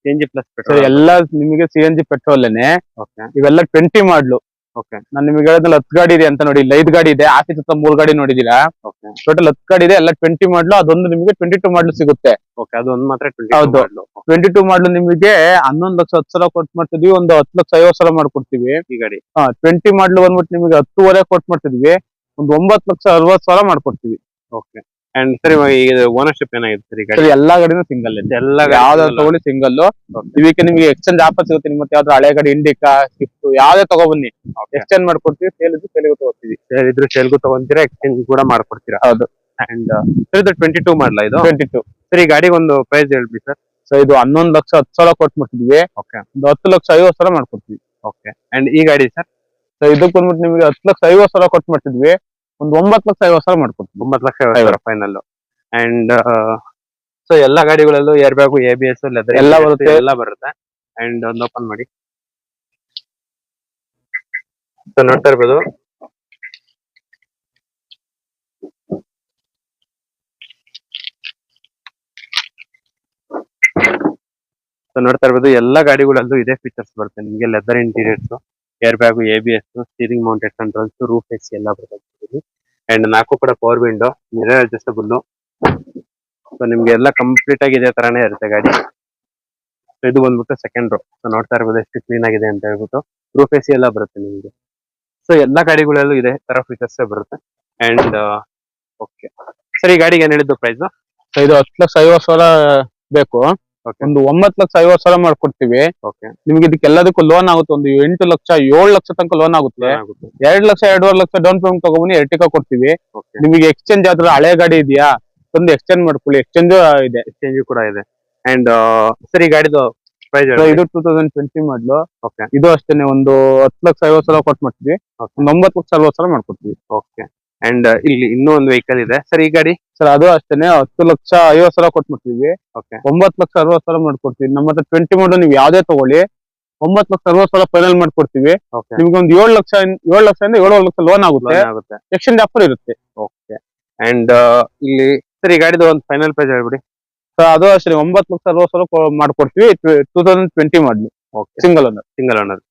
C N G plus petrol ಎಲ್ಲ ನಿಮಗೆ ಸಿ ಎನ್ ಜಿ ಪೆಟ್ರೋಲ್ನೇ ಓಕೆ ಇವೆಲ್ಲ ಟ್ವೆಂಟಿ ಮಾಡ್ಲು ಓಕೆ ನಾನು ನಿಮಗೆ ಹೇಳಿದ್ನಲ್ಲ ಹತ್ತು ಗಾಡಿ ಇದೆ ಅಂತ ನೋಡಿ. ಇಲ್ಲಿ ಐದು ಗಾಡಿ ಇದೆ. ಆಫೀಸ್ ಸುತ್ತ ಮೂರು ಗಾಡಿ ನೋಡಿದೀರಾ ಓಕೆ ಟೋಟಲ್ ಹತ್ತು ಗಾಡಿ ಇದೆ. ಎಲ್ಲ ಟ್ವೆಂಟಿ ಮಾಡ್ಲು ಅದೊಂದು ನಿಮಗೆ ಟ್ವೆಂಟಿ ಟೂ ಮಾಡ್ಲು ಸಿಗುತ್ತೆ. ಓಕೆ ಅದೊಂದು ಮಾತ್ರ ಟ್ವೆಂಟಿ ಹೌದು. ಟ್ವೆಂಟಿ ಟೂ ಮಾಡ್ಲು ನಿಮಗೆ ಹನ್ನೊಂದು ಲಕ್ಷ ಹತ್ತು ಸಾವಿರ ಕೊಟ್ಟು ಮಾಡ್ತಿದ್ವಿ. ಒಂದು ಹತ್ತು ಲಕ್ಷ ಐವತ್ತು ಸಾವಿರ ಮಾಡ್ಕೊಡ್ತೀವಿ. ಈ ಗಾಡಿ. ಟ್ವೆಂಟಿ ಮಾಡ್ಲು ಬಂದ್ಬಿಟ್ಟು ನಿಮಗೆ ಹತ್ತುವರೆ ಕೊಟ್ಟು ಮಾಡ್ತಿದ್ವಿ. ಒಂದು ಒಂಬತ್ತು ಲಕ್ಷ ಅರವತ್ತು ಸಾವಿರ ಮಾಡ್ಕೊಡ್ತೀವಿ. ಓಕೆ ಅಂಡ್ ಸರಿ ಇವಾಗ ಈಗ ಓನರ್ಶಿಪ್ ಏನಾಗಿದೆ ಸರ್ ಈ ಗಾಡಿ ಸರಿ ಎಲ್ಲಾ ಗಾಡಿನೂ ಸಿಂಗಲ್ ಇದೆ. ಎಲ್ಲ ಯಾವ್ದಾದ್ರು ತಗೊಳ್ಳಿ ಸಿಂಗಲ್. ಇದಕ್ಕೆ ನಿಮ್ಗೆ ಎಕ್ಸ್ಚೇಂಜ್ ಆಫರ್ ಸಿಗುತ್ತೆ ನಿಮ್ಮ ಮತ್ತೆ ಯಾವ್ದಾದ್ರು ಹಳೆ ಗಾಡಿ ಇಂಡಿಕಾ ಸ್ವಿಫ್ಟ್ ಯಾವ್ದೇ ತಗೊಬನ್ನಿ ಎಕ್ಸ್ಚೇಂಜ್ ಮಾಡ್ಕೊಡ್ತೀವಿ ಸೇಲ್ ಇದ್ದು ಸೇಲ್ಗೂ ತಗೋತೀವಿ. ಇದ್ರ ಸೇಲ್ಗೂ ತಗೊಂತೀರಾ ಎಕ್ಸ್ಚೇಂಜ್ ಕೂಡ ಮಾಡ್ಕೊಡ್ತೀರಾ? ಹೌದು. ಅಂಡ್ ಸರ್ ಇದು ಟ್ವೆಂಟಿ ಟೂ ಮಾಡಲ ಇದು? ಟ್ವೆಂಟಿ ಟೂ ಸರ್ ಈ ಗಾಡಿಗೆ ಒಂದು ಪ್ರೈಸ್ ಹೇಳ್ಬಿ ಸರ್ ಸೊ ಇದು ಹನ್ನೊಂದು ಲಕ್ಷ ಹತ್ತು ಸಾವಿರ ಕೊಟ್ಟು ಮಾಡ್ತಿದ್ವಿ. ಓಕೆ ಒಂದು ಹತ್ತು ಲಕ್ಷ ಐವತ್ತು ಸಾವಿರ ಮಾಡ್ಕೊಡ್ತೀವಿ. ಓಕೆ ಅಂಡ್ ಈ ಗಾಡಿ ಸರ್ ಸೊ ಇದಕ್ಕೆ ಬಂದ್ಬಿಟ್ಟು ನಿಮಗೆ ಹತ್ತು ಲಕ್ಷ ಐವತ್ತು ಸಾವಿರ ಕೊಟ್ಟು ಮಾಡ್ತಿದ್ವಿ. ಒಂದು ಒಂಬತ್ತು ಲಕ್ಷ ಐವತ್ತು ಸಾವಿರ ಮಾಡ್ಕೊಡ್ತೀವಿ. ಒಂಬತ್ತು ಲಕ್ಷ ಐವತ್ತು ಸಾವಿರ ಫೈನಲ್ ಅಂಡ್ ಸೊ ಎಲ್ಲಾ ಗಾಡಿಗಳಲ್ಲೂ air bag A B S leather ಎಲ್ಲ ಬರುತ್ತೆ. ಎಲ್ಲ ಬರುತ್ತೆ. ಅಂಡ್ ಒಂದು ಓಪನ್ ಮಾಡಿ. ಸೊ ನೋಡ್ತಾ ಇರ್ಬೋದು. ಸೊ ನೋಡ್ತಾ ಇರ್ಬೋದು ಎಲ್ಲಾ ಗಾಡಿಗಳಲ್ಲೂ ಇದೇ ಫೀಚರ್ಸ್ ಬರುತ್ತೆ ನಿಮಗೆ leather interiors air bag A B S steering mounted controls roof S ಎಲ್ಲ ಬರುತ್ತೆ ಅಂಡ್ ನಾಲ್ಕು ಕೂಡ power window mirror adjustable so ನಿಮ್ಗೆ ಎಲ್ಲ ಕಂಪ್ಲೀಟ್ ಆಗಿ ಇದೇ ತರಾನೇ ಇರುತ್ತೆ ಗಾಡಿ. ಸೊ ಇದು ಬಂದ್ಬಿಟ್ಟು ಸೆಕೆಂಡ್ ರೋ ಸೊ ನೋಡ್ತಾ ಇರ್ಬೋದು ಎಷ್ಟು ಕ್ಲೀನ್ ಆಗಿದೆ ಅಂತ ಹೇಳ್ಬಿಟ್ಟು. ರೂಫ್ ಎಸಿ ಎಲ್ಲ ಬರುತ್ತೆ ನಿಮಗೆ. ಸೊ ಎಲ್ಲ ಗಾಡಿಗಳಲ್ಲೂ ಇದೆ ತರ ಫೀಚರ್ಸ್ ಬರುತ್ತೆ. ಅಂಡ್ ಓಕೆ ಸರ್ ಗಾಡಿಗೆ ಏನ್ ಹೇಳಿದ್ದು ಪ್ರೈಸ್ ಸೊ ಇದು ಹತ್ತು ಲಕ್ಷ ಐವತ್ತು ಸಾವಿರ ಬೇಕು. ಒಂದು ಒಂಬತ್ತು ಲಕ್ಷ ಐವತ್ತು ಸಾವಿರ ಮಾಡ್ಕೊಡ್ತೀವಿ. ನಿಮ್ಗೆ ಇದಕ್ಕೆ ಎಲ್ಲದಕ್ಕೂ ಲೋನ್ ಆಗುತ್ತೆ. ಒಂದು ಎಂಟು ಲಕ್ಷ ಏಳು ಲಕ್ಷ ತನಕ ಲೋನ್ ಆಗುತ್ತೆ. ಎರಡ್ ಲಕ್ಷ ಎರಡೂವರೆ ಲಕ್ಷ ಡೌನ್ ಪೇಮೆಂಟ್ ತಗೊಂಬನ್ನಿ ಎರ್ಟಿಕಾ ಕೊಡ್ತೀವಿ. ನಿಮಗೆ ಎಕ್ಸ್ಚೇಂಜ್ ಆದ್ರೆ ಹಳೆ ಗಾಡಿ ಇದೆಯಾ? ಒಂದು ಎಕ್ಸ್ಚೇಂಜ್ ಮಾಡ್ಕೊಳ್ಳಿ. ಎಕ್ಸ್ಚೇಂಜ್ ಇದೆ. ಎಕ್ಸ್ಚೇಂಜ್ ಕೂಡ ಇದೆ. ಅಂಡ್ ಸರಿ ಈ ಗಾಡಿದು ಪ್ರೈಸ್ ಇದು ಟೂ ತೌಸಂಡ್ ಟ್ವೆಂಟಿ ಮಾಡ್ಲು ಇದು ಅಷ್ಟೇನೆ ಒಂದು ಹತ್ತು ಲಕ್ಷ ಐವತ್ತು ಸಾವಿರ ಕೊಟ್ಟು ಮಾಡ್ತೀವಿ. ಒಂಬತ್ತು ಲಕ್ಷ ಅರವತ್ತು ಸಾವಿರ ಮಾಡ್ಕೊಡ್ತೀವಿ. ಓಕೆ ಅಂಡ್ ಇಲ್ಲಿ ಇನ್ನೂ ಒಂದು ವೆಹಿಕಲ್ ಇದೆ. ಸರ್ ಈ ಗಾಡಿ? ಸರ್ ಅದು ಅಷ್ಟೇನೆ. ಹತ್ತು ಲಕ್ಷ ಐವತ್ತು ಸಾವಿರ ಕೊಟ್ಟು ಮಾಡ್ತೀವಿ ಓಕೆ ಒಂಬತ್ತು ಲಕ್ಷ ಅರವತ್ತು ಸಾವಿರ ಮಾಡ್ಕೊಡ್ತೀವಿ. ನಮ್ಮ ಹತ್ರ ಟ್ವೆಂಟಿ ಮಾಡೋ ನೀವು ಯಾವ್ದೇ ತಗೊಳ್ಳಿ. ಒಂಬತ್ತು ಲಕ್ಷ ಅರವತ್ತು ಸಾವಿರ ಫೈನಲ್ ಮಾಡ್ಕೊಡ್ತೀವಿ. ನಿಮ್ಗೆ ಒಂದು ಏಳು ಲಕ್ಷ ಏಳು ಲಕ್ಷದಿಂದ ಏಳುವರೆ ಲಕ್ಷ ಲೋನ್ ಆಗುತ್ತೆ. ಆಗುತ್ತೆ. ಎಕ್ಸ್ಚೇಂಜ್ ಆಫರ್ ಇರುತ್ತೆ. ಓಕೆ ಅಂಡ್ ಇಲ್ಲಿ ಸರ್ ಈ ಗಾಡಿದು ಒಂದು ಫೈನಲ್ ಪ್ರೈಸ್ ಹೇಳ್ಬಿಡಿ. ಸರ್ ಅದು ಅಷ್ಟೇ. ಒಂಬತ್ತು ಲಕ್ಷ ಅರವತ್ತು ಸಾವಿರ ಮಾಡ್ಕೊಡ್ತೀವಿ. ಟೂ ತೌಸಂಡ್ ಟ್ವೆಂಟಿ ಮಾಡ್ಲಿ ಸಿಂಗಲ್ ಓನರ್ ಸಿಂಗಲ್ ಓನರ್